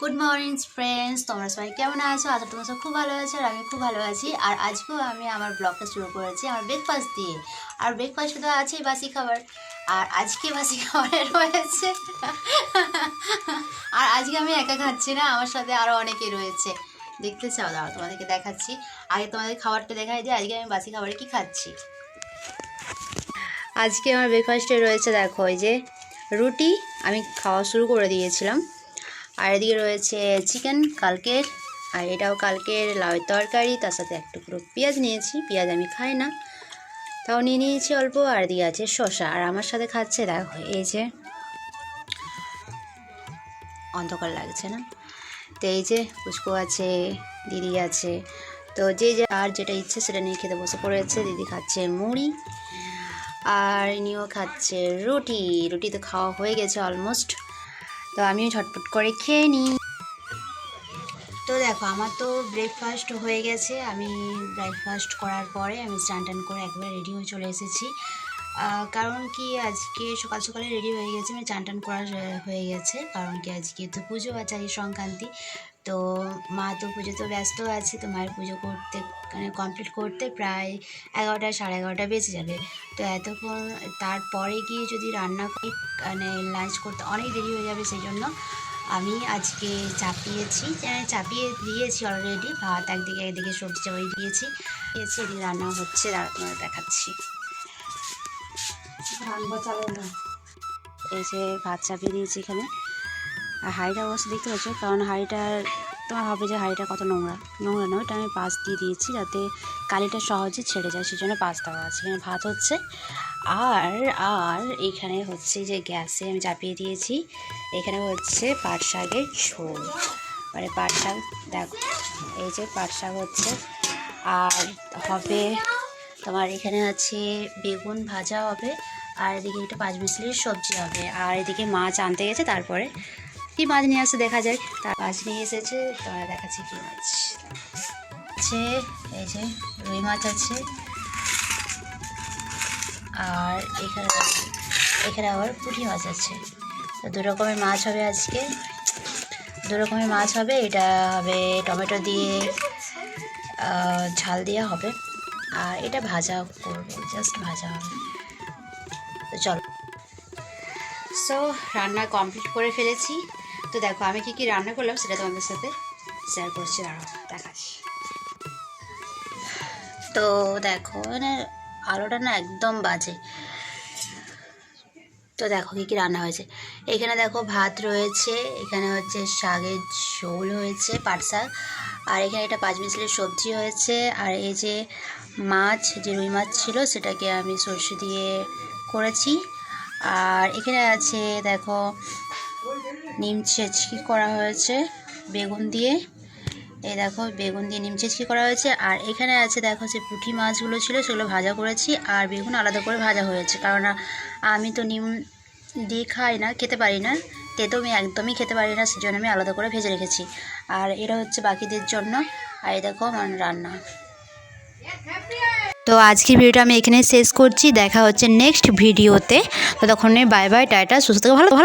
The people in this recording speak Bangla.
গুড মর্নিং ফ্রেন্ডস তোমরা সবাই কেমন আছো? আজ তোমরা সব খুব ভালো আছো আর আমি খুব ভালো আছি। আর আজকেও আমি আমার ব্লগটা শুরু করেছি আমার ব্রেকফাস্ট দিয়ে। আর ব্রেকফাস্টে তো আছেই বাসি খাবার। আর আজকে বাসি খাবারে রয়েছে। আর আজকে আমি একা খাচ্ছি না, আমার সাথে আরও অনেকে রয়েছে। দেখতে চাও দাও তোমাদেরকে দেখাচ্ছি। আগে তোমাদের খাবারটা দেখাই দিই, আজকে আমি বাসি খাবারে কি খাচ্ছি? আজকে আমার ব্রেকফাস্টে রয়েছে, দেখো, ওই যে রুটি আমি খাওয়া শুরু করে দিয়েছিলাম। আর এদিকে রয়েছে চিকেন কালকের, আর এটাও কালকের লাউয়ের তরকারি, তার সাথে এক টুকরো পেঁয়াজ নিয়েছি, পেঁয়াজ আমি খাই না। তাও নিয়ে নিয়েছি অল্প, আর দিয়ে আছে শসা, আর আমার সাথে খাচ্ছে দেখো, এই যে অন্ধকার লাগছে না? তো এই যে পুষ্পু আছে, দিদি আছে, তো যে যে আর যেটা ইচ্ছে সেটা নিয়ে খেতে বসে পড়েছে, দিদি খাচ্ছে মুড়ি, আর ইনিও খাচ্ছে রুটি রুটি তো খাওয়া হয়ে গেছে অলমোস্ট তো আমিও ঝটপট করে খেয়ে নিই। তো দেখো, আমার তো ব্রেকফাস্ট হয়ে গেছে। আমি ব্রেকফাস্ট করার পরে আমি স্নান টান করে একবারে রেডি হয়ে চলে এসেছি। কারণ কি, আজকে সকাল সকালে রেডি হয়ে গেছে। আমি চান টান করা হয়ে গেছে। কারণ কি, আজকে তো পুজো আচারী সংক্রান্তি। তো মা তো পুজো তো ব্যস্ত আছে তো মায়ের পুজো করতে মানে কমপ্লিট করতে প্রায় এগারোটা সাড়ে এগারোটা বেজে যাবে। তো এতক্ষণ তারপরে গিয়ে যদি রান্না করি মানে লাঞ্চ করতে অনেক দেরি হয়ে যাবে সেই জন্য আমি আজকে চাপিয়েছি মানে চাপিয়ে দিয়েছি অলরেডি ভাত একদিকে একদিকে সবজি চাপিয়ে দিয়েছি দিয়েছি এদিকে রান্না হচ্ছে আপনারা দেখাচ্ছি। এই যে ভাত চাপিয়ে দিয়েছি এখানে। আর হাঁড়িটা অবশ্য দেখতে পাচ্ছ, কারণ হাঁড়িটার তোমার হবে যে হাঁড়িটা কত নোংরা। নোংরা নয়, ওটা আমি পাশ দিয়ে দিয়েছি যাতে কালিটা সহজে ছেড়ে যায়, সেই জন্য পাশ দেওয়া আছে। এখানে ভাত হচ্ছে। আর আর এখানে হচ্ছে যে গ্যাসে আমি চাপিয়ে দিয়েছি। এখানে হচ্ছে পাট শাকের ঝোল। মানে পাট শাক, দেখো, এই যে পাট শাক হচ্ছে। আর হবে তোমার এখানে আছে বেগুন ভাজা হবে। আর এদিকে একটা পাঁচ মিশলির সবজি হবে। আর এদিকে মাছ আনতে গেছে, তারপরে কি মাছ নিয়ে আসে, দেখা যাক। তার মাছ নিয়ে এসেছে তোমরা দেখাচ্ছি কি মাছ। আছে, এই যে রুই মাছ আছে। আর এখানে এখানে আবার পুঁটি মাছ আছে। তো দু রকমের মাছ হবে আজকে। দু রকমের মাছ হবে, এটা হবে টমেটো দিয়ে ঝাল দেওয়া হবে। আর এটা ভাজা করব, জাস্ট ভাজা হবে। তো চলো। সো রান্না কমপ্লিট করে ফেলেছি। তো দেখো, আমি কি কি রান্না করলাম সেটা তোমাদের সাথে শেয়ার করছি আর দেখাচ্ছি। তো দেখো মানে আলোটা না একদম বাজে। তো দেখো, কী কী রান্না হয়েছে। এখানে দেখো ভাত রয়েছে, এখানে হচ্ছে শাকের ঝোল হয়েছে, পাট শাক, আর এখানে একটা পাঁচ মিশলের সবজি হয়েছে, আর এই যে মাছ, যে রুই মাছ ছিল, সেটাকে আমি সর্ষে দিয়ে করেছি। আর এখানে আছে, দেখো নিম ছেচকি করা হয়েছে বেগুন দিয়ে। এই দেখো, বেগুন দিয়ে নিম ছেচকি করা হয়েছে। আর এখানে আছে, দেখো, যে পুঁটি মাছগুলো ছিল, সেগুলো ভাজা করেছি। আর বেগুন আলাদা করে ভাজা হয়েছে। কারণ আমি তো নিম দিয়ে খাই না, খেতে পারি না। তেতো আমি একদমই খেতে পারি না, সেজন্য আমি আলাদা করে ভেজে রেখেছি। আর এটা হচ্ছে বাকিদের জন্য। আর এই দেখো, আমার রান্না। তো আজকের ভিডিওটা আমি এখানে শেষ করছি। দেখা হচ্ছে নেক্সট ভিডিওতে। ততক্ষণে বাই বাই, টাটা, সুস্থ থেকো, ভালো ভালো